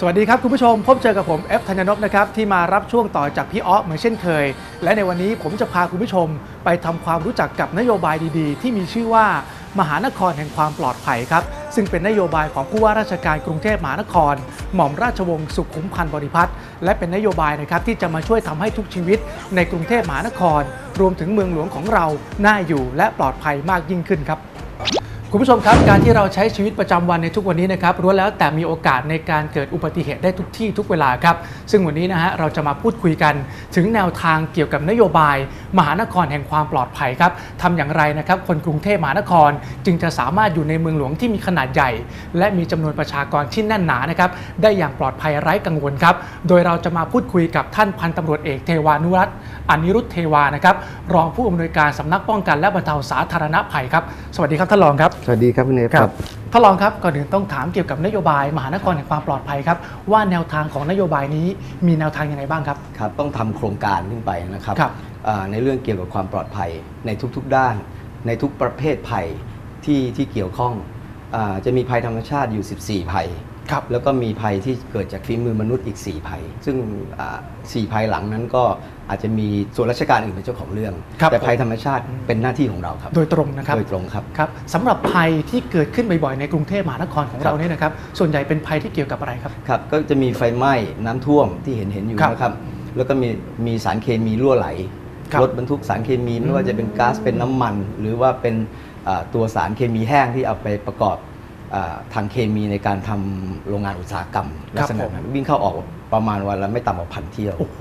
สวัสดีครับ คุณผู้ชมพบเจอกับผมเอฟธัญนพนะครับที่มารับช่วงต่อจากพี่อ๊อฟเหมือนเช่นเคย และในวันนี้ผมจะพาคุณผู้ชม ไปทำความรู้จักกับนโยบายดีๆ ที่มีชื่อว่ามหานครแห่งความปลอดภัยครับ ซึ่งเป็นนโยบายของผู้ว่าราชการกรุงเทพมหานคร หม่อมราชวงศ์สุขุมพันธ์บริพัตรและเป็นนโยบายนะครับที่จะมาช่วยทำให้ทุกชีวิต ในกรุงเทพมหานคร รวมถึงเมืองหลวงของเราน่าอยู่และปลอดภัยมากยิ่งขึ้นครับ คุณผู้ชมครับการที่เราใช้ชีวิตประจำวันในทุกวันนี้นะครับล้แล้วแต่มีโอกาสในการเกิดอุบัติเหตุได้ทุกที่ทุกเวลาครับ ซึ่งวันนี้นะฮะเราจะมาพูดคุยกันถึงแนวทางเกี่ยวกับนโยบาย มหานครแห่งความปลอดภัยครับทำอย่างไรนะครับคนกรุงเทพมหานคร จึงจะสามารถอยู่ในเมืองหลวงที่มีขนาดใหญ่ และมีจำนวนประชากรที่แน่นหนานะครับได้อย่างปลอดภัยไร้กังวลครับโดยเราจะมาพูดคุยกับท่านพันตำรวจเอกเทวานุรัตน์อนิรุตเทวานะครับรองผู้อำนวยการสำนักป้องกันและบรรเทาสาธารณภัยครับสวัสดีครับท่านรองครับสวัสดีครับคุณเอฟครับท่านรองครับก่อนอื่นต้องถามเกี่ยวกับนโยบาย มหานครแห่งความปลอดภัยครับว่าแนวทางของนโยบายนี้มีแนวทางยังไงบ้างครับครับต้องทำโครงการขึ้นไปนะครับครับอ่าในเรื่องเกี่ยวกับความปลอดภัยในทุกๆด้าน ในทุกประเภทภัยที่ที่เกี่ยวข้องอาจะมีภัยธรรมชาติอยู่ 14 ภัยครับแล้วก็มีภัยที่เกิดจากฝีมือมนุษย์อีก 4 ภัย ซึ่งอ่าสี่ภัยหลังนั้นก็ อาจจะมีส่วนราชการอื่นเป็นเจ้าของเรื่อง ครับแต่ภัยธรรมชาติเป็นหน้าที่ของเราครับ โดยตรงนะครับ โดยตรงครับ ครับสำหรับภัยที่เกิดขึ้นบ่อยๆในกรุงเทพมหานครของครัเราบเนี่ยนะครับ ส่วนใหญ่เป็นภัยที่เกี่ยวกับอะไรครับ ครับก็จะมีไฟไหม้น้ำท่วมที่เห็นเห็นอยู่ครับนะครับ แล้วก็มีมีสารเคมีรั่วไหลครับรถบรรทุกสารเคมีไม่ว่าจะเป็นก๊าซเป็นน้ำมัน หรือว่าเป็นอ่าตัวสารเคมีแห้งที่เอาไปประกอบอาทางเคมีในการทำโรงงานอุตสาหกรรมลักษณะนั้นวิ่งเข้าออก ประมาณวันละไม่ต่ำกว่าพันเที่ยว โอ้โห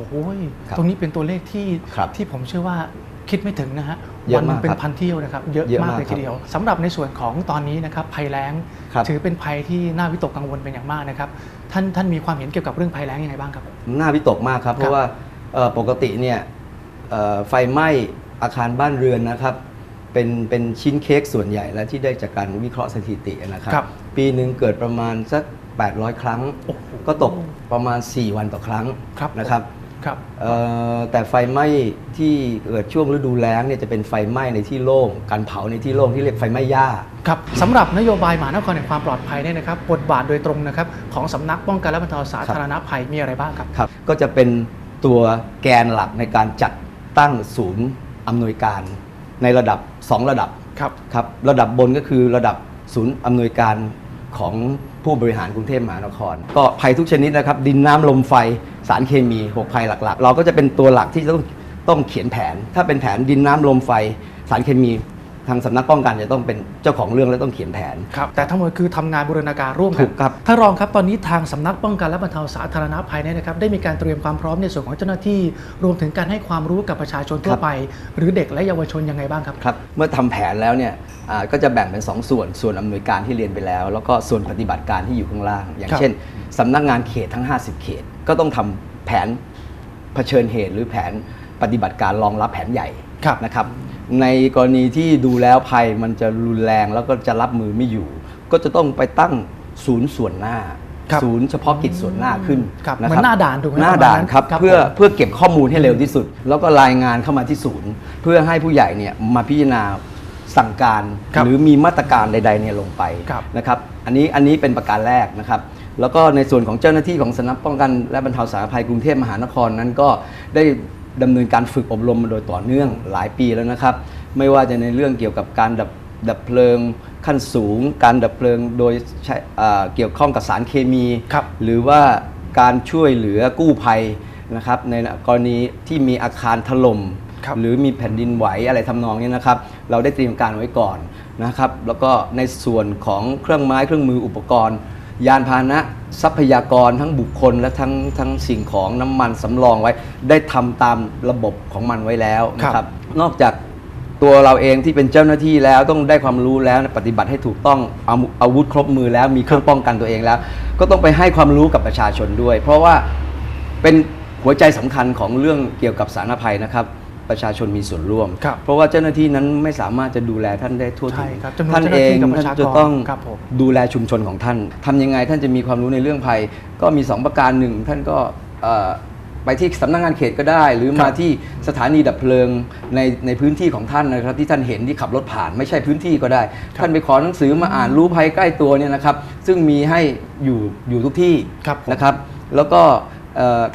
ครับตรงนี้เป็นตัวเลขที่ครับที่ผมเชื่อว่าคิดไม่ถึงนะฮะเยอะวัหนึมางกเป็นครับพันเที่ยวนะครับเยอะเยอะมากมากเลยครัทีบเดียวสำหรับในส่วนของตอนนี้นะครับภัยแล้ง ครับ ถือเป็นภัยที่น่าวิตกกังวลเป็นอย่างมากนะครับท่านท่านมีความเห็นเกี่ยวกับเรื่องภัยแล้งยังไงบ้างครับ น่าวิตกมากครับ เพราะว่าเอ่อปกติเนี่ยเอ่อไฟไหม้อาคารบ้านเรือนนะครับ เป็นเป็นชิ้นเค้กส่วนใหญ่และที่ได้จากการวิเคราะห์สถิตินะครับ ครับ ปีหนึ่งเกิดประมาณสัก 800 ครั้งโอ้โหก็ตกประมาณ 4 วันต่อครั้งครับนะครับครับเอ่อแต่ไฟไหม้ที่เกิดช่วงฤดูแล้งเนี่ยจะเป็นไฟไหม้ในที่โล่งการเผาในที่โล่งที่เรียกไฟไหม้หญ้าครับสำหรับนโยบายมหานครแห่งความปลอดภัยเนี่ยนะครับบทบาทโดยตรงนะครับของสำนักป้องกันและบรรเทาสาธารณภัยมีอะไรบ้างครับครับก็จะเป็นตัวแกนหลักในการจัดตั้งศูนย์อำนวยการในระดับ 2 ระดับครับครับระดับบนก็คือระดับศูนย์อำนวยการ ของผู้บริหารกรุงเทพมหานคร ก็ภัยทุกชนิดนะครับ ดินน้ำลมไฟสารเคมี 6 ภัยหลักๆ เราก็จะเป็นตัวหลักที่ต้องต้องเขียนแผน ถ้าเป็นแผนดินน้ำลมไฟสารเคมี ทางสำนักป้องกันจะต้องเป็นเจ้าของเรื่องและต้องเขียนแผน ครับแต่ทั้งหมดคือทำงานบูรณาการร่วมกัถูกครับท่านรองครับตอนนี้ทางสำนักป้องกันและบรรเทาสาธารณภัยเนี่ยนะครับได้มีการเตรียมความพร้อมในส่วนของเจ้าหน้าที่ รวมถึงการให้ความรู้กับประชาชนทั่วไป หรือเด็กและเยาวชนยังไงบ้างครับ ครับเมื่อทำแผนแล้วเนี่ยอ่าก็จะแบ่งเป็น 2 ส่วน ส่วนอำนวยการที่เรียนไปแล้ว แล้วก็ส่วนปฏิบัติการที่อยู่ข้างล่าง อย่างครับเช่นสำนักงานเขตทั้ง 50 เขต ก็ต้องทำแผนเผชิญเหตุ หรือแผนปฏิบัติการรองรับแผนใหญ่ครับนะครับ ในกรณีที่ดูแล้วภัยมันจะรุนแรงแล้วก็จะรับมือไม่อยู่ ก็จะต้องไปตั้งศูนย์ส่วนหน้า ครับศูนย์เฉพาะกิจส่วนหน้าขึ้นครับนะเหมือนหน้าด่านถูกไหมหน้าประมาณด่านนั้นครับครับเพื่อผมเพื่อเก็บข้อมูลให้เร็วที่สุด แล้วก็รายงานเข้ามาที่ศูนย์ เพื่อให้ผู้ใหญ่เนี่ยมาพิจารณาสั่งการ ครับหรือมีมาตรการใดๆเนี่ยลงไปครับ นะครับอันนี้อันนี้เป็นประการแรกนะครับ แล้วก็ในส่วนของเจ้าหน้าที่ของสำนักป้องกันและบรรเทาสาธารณภัยกรุงเทพมหานครนั้นก็ได้ ดำเนินการฝึกอบรมมาโดยต่อเนื่องหลายปีแล้วนะครับ ไม่ว่าจะในเรื่องเกี่ยวกับการดับดับเพลิงขั้นสูง การดับเพลิงโดยใช้อ่าเกี่ยวข้องกับสารเคมีครับหรือว่าการช่วยเหลือกู้ภัยนะครับในกรณีที่มีอาคารถล่มครับหรือมีแผ่นดินไหวอะไรทำนองนี้นะครับ เราได้เตรียมการไว้ก่อนนะครับ แล้วก็ในส่วนของเครื่องไม้เครื่องมืออุปกรณ์ ยานพาหนะ ทรัพยากรทั้งบุคคลและทั้งทั้งสิ่งของน้ำมันสำรองไว้ ได้ทำตามระบบของมันไว้แล้วนะคครัรับบนอกจากตัวเราเองที่เป็นเจ้าหน้าที่แล้วต้องได้ความรู้แล้วปฏิบัติให้ถูกต้องเอาอาวุธครบมือแล้วมีเครื่องป้องกันตัวเองแล้ว ก็ต้องไปให้ความรู้กับประชาชนด้วย เพราะว่าเป็นหัวใจสำคัญของเรื่องเกี่ยวกับสาธารณภัยนะครับ ประชาชนมีส่วนร่วม ครับเพราะว่าเจ้าหน้าที่นั้นไม่สามารถจะดูแลท่านได้ทั่วถึใช่งครับจำนวนท่านเจ้าหเอน้างที่กับประท่านชากรจะต้องครับผม ดูแลชุมชนของท่านทำยังไงท่านจะมีความรู้ในเรื่องภัย ก็มีสองประการหนึ่งท่านก็เอ่อไปที่สำนักงานเขตก็ได้ หรือคมารับที่สถานีดับเพลิงในในพื้นที่ของท่านนะครับ ที่ท่านเห็นที่ขับรถผ่านไม่ใช่พื้นที่ก็ได้ ท่านไปขอหนังสือมาอ่านรู้ภัยใกล้ตัวเนี่ยนะครับ ซึ่งมีให้อยู่อยู่ทุกที่ครับผม นะครับ แล้วก็เอ่อ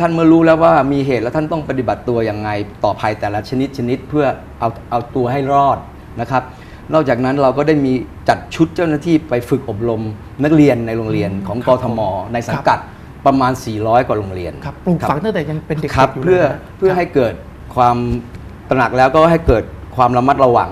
ท่านเมื่อรู้แล้วว่ามีเหตุแล้วท่านต้องปฏิบัติตัวอย่างไงต่อภัยแต่ละชนิดชนิดเพื่อเอาเอาตัวให้รอดนะครับ นอกจากนั้นเราก็ได้มีจัดชุดเจ้าหน้าที่ไปฝึกอบรมนักเรียนในโรงเรียนของครักบทม ในสังกัดประมาณ 400 กว่าโรงเรียนครับปลูกฝังตั้งแต่ยังเป็นเด็กๆครับอยู่เพื่อลยนะเพื่อให้เกิดความตระหนักแล้วก็ให้เกิดความระมัดระวัง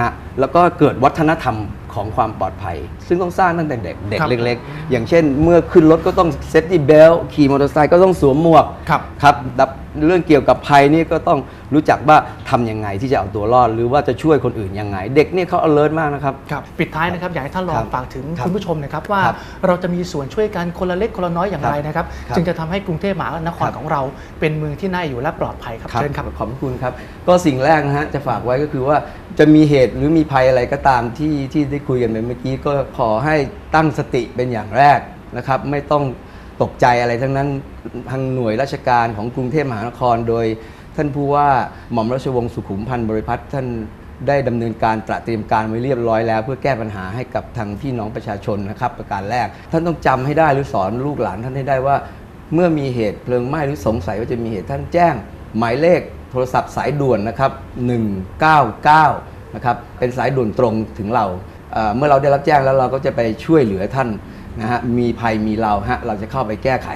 ฮะแล้วก็เกิดวัฒนธรรม ของความปลอดภัย ซึ่งต้องสร้างตั้งแต่เด็กเด็กครับเล็ก ๆ อย่างเช่น เมื่อขึ้นรถก็ต้องเซฟตี้เบลขี่มอเตอร์ไซค์ก็ต้องสวมหมวกครับ ครับดับ เรื่องเกี่ยวกับภัยนี่ก็ต้องรู้จักว่าทำยังไงที่จะเอาตัวรอด หรือว่าจะช่วยคนอื่นยังไง เด็กเนี่ยเขา alert มากนะครับครับปิดท้ายนะครับอยากให้ท่านรอครังบฝากถึงครับคุณผู้ชมนะครับว่าครับเราจะมีส่วนช่วยกันคนละเล็กคนละน้อยอย่างครับไรนะครับครับจึงจะทำให้กรุงเทพมหานครครับของเราเป็นเมืองที่น่าอยู่และปลอดภัยครับครับเชิญครับขอบพระคุณครับ ก็สิ่งแรกนะฮะจะฝากไว้ก็คือว่าจะมีเหตุหรือมีภัยอะไรก็ตามที่ที่ได้คุยกันไปเมื่อกี้ก็ขอให้ตั้งสติเป็นอย่างแรกนะครับ ไม่ต้อง ตกใจอะไรทั้งนั้นทางหน่วยราชการของกรุงเทพมหานคร โดยท่านผู้ว่าหม่อมราชวงศ์สุขุมพันธ์บริพัตรท่านได้ดำเนินการตระเตรียมการไว้เรียบร้อยแล้ว เพื่อแก้ปัญหาให้กับทางพี่น้องประชาชนนะครับ ประการแรก ท่านต้องจำให้ได้หรือสอนลูกหลานท่านให้ได้ว่า เมื่อมีเหตุเพลิงไหม้หรือสงสัยว่าจะมีเหตุท่านแจ้ง หมายเลขโทรศัพท์สายด่วนนะครับ 199 นะครับ เป็นสายด่วนตรงถึงเราเมื่อเราได้รับแจ้งแล้วเราก็จะไปช่วยเหลือท่าน นะฮะมีภัยมีเราฮะเราจะเข้าไปแก้ไข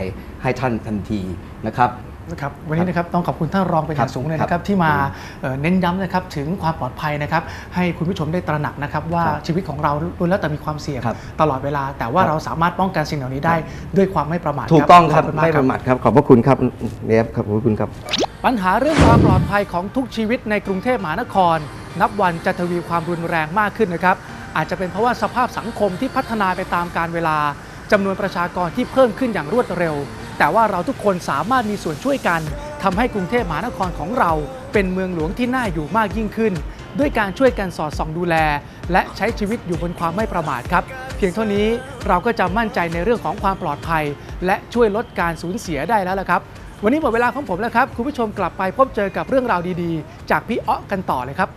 ให้ท่านทันทีนะครับนะครับวันนี้นะครับต้องขอบคุณท่านรองเป็นอย่างสูงเลยนะคครัรับบที่มาเอ่อเน้นย้ำนะครับถึงความปลอดภัยนะครับให้คุณผู้ชมได้ตระหนักนะครับว่าครับชีวิตของเราล้วนแล้วแต่มีความเสี่ยงครับตลอดเวลา แต่ว่าครับเราสามารถป้องกันสิ่งเหล่านี้ได้ด้วยความไม่ประมาทถูกต้องครับขณากไม่ประมาทครับขอบพระคุณครับเนฟครับขอบพระคุณครับ ปัญหาเรื่องความปลอดภัยของทุกชีวิตในกรุงเทพมหานคร นับวันจะทวีความรุนแรงมากขึ้นนะครับ อาจจะเป็นเพราะว่าสภาพสังคมที่พัฒนาไปตามกาลเวลาจำนวนประชากรที่เพิ่มขึ้นอย่างรวดเร็ว แต่ว่าเราทุกคนสามารถมีส่วนช่วยกันทำให้กรุงเทพมหานครของเรา เป็นเมืองหลวงที่น่าอยู่มากยิ่งขึ้น ด้วยการช่วยกันสอดส่องดูแล และใช้ชีวิตอยู่บนความไม่ประมาทครับ เพียงเท่านี้เราก็จะมั่นใจในเรื่องของความปลอดภัย และช่วยลดการสูญเสียได้แล้วละครับวันนี้หมดเวลาของผมแล้วครับ คุณผู้ชมกลับไปพบเจอกับเรื่องราวดีๆ จากพี่อ๊อกันต่อเลยครับ